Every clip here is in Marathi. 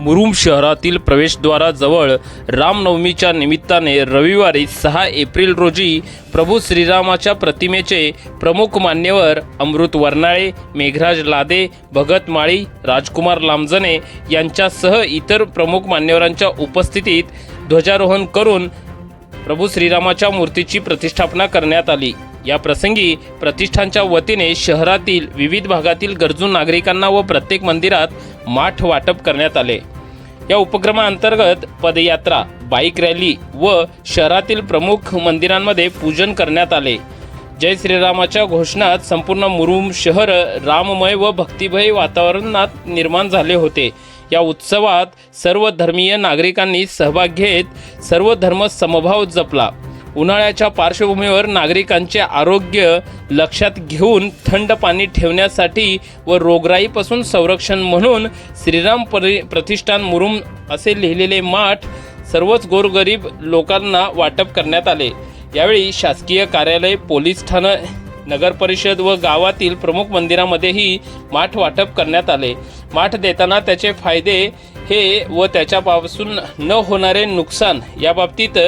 मुरुम शहरातील प्रवेशद्वाराजवळ रामनवमीच्या निमित्ताने रविवारी सहा एप्रिल रोजी प्रभू श्रीरामाच्या प्रतिमेचे प्रमुख मान्यवर अमृत वर्णाळे मेघराज लादे भगत माळी राजकुमार लांबजणे यांच्यासह इतर प्रमुख मान्यवरांच्या उपस्थितीत ध्वजारोहण करून प्रभू श्रीरामाच्या मूर्तीची प्रतिष्ठापना करण्यात आली. या प्रसंगी प्रतिष्ठानच्या वतीने शहरातील विविध भागातील गरजू नागरिकांना व प्रत्येक मंदिरात माठ वाटप करण्यात आले. या उपक्रमाअंतर्गत पदयात्रा बाईक रॅली व शहरातील प्रमुख मंदिरांमध्ये पूजन करण्यात आले. जय श्रीरामाच्या घोषणात संपूर्ण मुरुम शहर राममय व भक्तिभय वातावरणात निर्माण झाले होते. या उत्सवात सर्व धर्मीय नागरिकांनी सहभाग घेत सर्व धर्म समभाव जपला. उन्हाळ्याच्या पार्श्वभूमीवर नागरिकांचे आरोग्य लक्षात घेऊन थंड पाणी ठेवण्यासाठी व रोगराईपासून संरक्षण म्हणून श्रीराम परि प्रतिष्ठान मुरुम असे लिहिलेले माठ सर्वच गोरगरीब लोकांना वाटप करण्यात आले. यावेळी शासकीय कार्यालय पोलीस ठाणं नगरपरिषद व गावातील प्रमुख मंदिरामध्येही माठ वाटप करण्यात आले. माठ देताना त्याचे फायदे हे व त्याच्यापासून न होणारे नुकसान याबाबतीत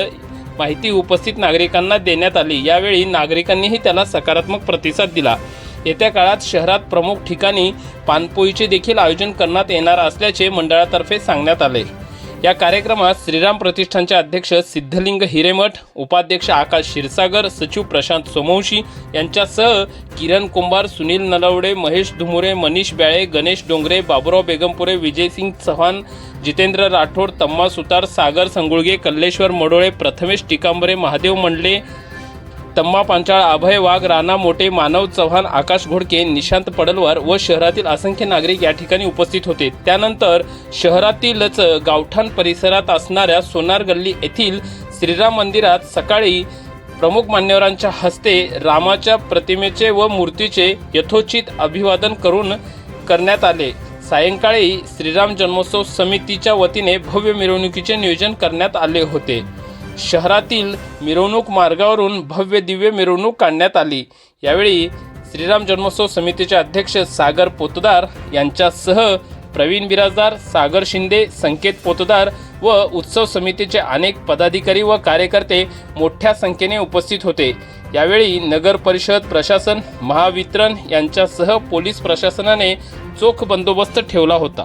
माहिती उपस्थित नागरिकांना देण्यात आली. यावेळी नागरिकांनीही त्याला सकारात्मक प्रतिसाद दिला. येत्या काळात शहरात प्रमुख ठिकाणी पानपोईचे देखील आयोजन करण्यात येणार असल्याचे मंडळातर्फे सांगण्यात आले. या कार्यक्रमात श्रीराम प्रतिष्ठानचे अध्यक्ष सिद्धलिंग हिरेमठ उपाध्यक्ष आकाश क्षीरसागर सचिव प्रशांत सोमवंशी यांच्यासह किरण कुंभार सुनील नलवडे महेश धुमुरे मनीष ब्याळे गणेश डोंगरे बाबुराव बेगमपुरे विजयसिंग चव्हाण जितेंद्र राठोड तम्मा सुतार सागर संगुळगे कल्लेश्वर मडोळे प्रथमेश टिकांबरे महादेव मंडले तम्मा पांचाळ अभय वाघ राणा मोठे मानव चव्हाण आकाश घोडके निशांत पडलवार व शहरातील असंख्य नागरिक या ठिकाणी उपस्थित होते. त्यानंतर शहरातीलच गावठाण परिसरात असणाऱ्या सोनार गल्ली येथील श्रीराम मंदिरात सकाळी प्रमुख मान्यवरांच्या हस्ते रामाच्या प्रतिमेचे व मूर्तीचे यथोचित अभिवादन करून करण्यात आले. सायंकाळी श्रीराम जन्मोत्सव समितीच्या वतीने भव्य मिरवणुकीचे नियोजन करण्यात आले होते. शहरातील मिरवणूक मार्गावरून भव्य दिव्य मिरवणूक काढण्यात आली. यावेळी श्रीराम जन्मोत्सव समितीचे अध्यक्ष सागर पोतदार यांच्यासह प्रवीण बिराजदार सागर शिंदे संकेत पोतदार व उत्सव समितीचे अनेक पदाधिकारी व कार्यकर्ते मोठ्या संख्येने उपस्थित होते. यावेळी नगर परिषद प्रशासन महावितरण यांच्यासह पोलीस प्रशासनाने चोख बंदोबस्त ठेवला होता.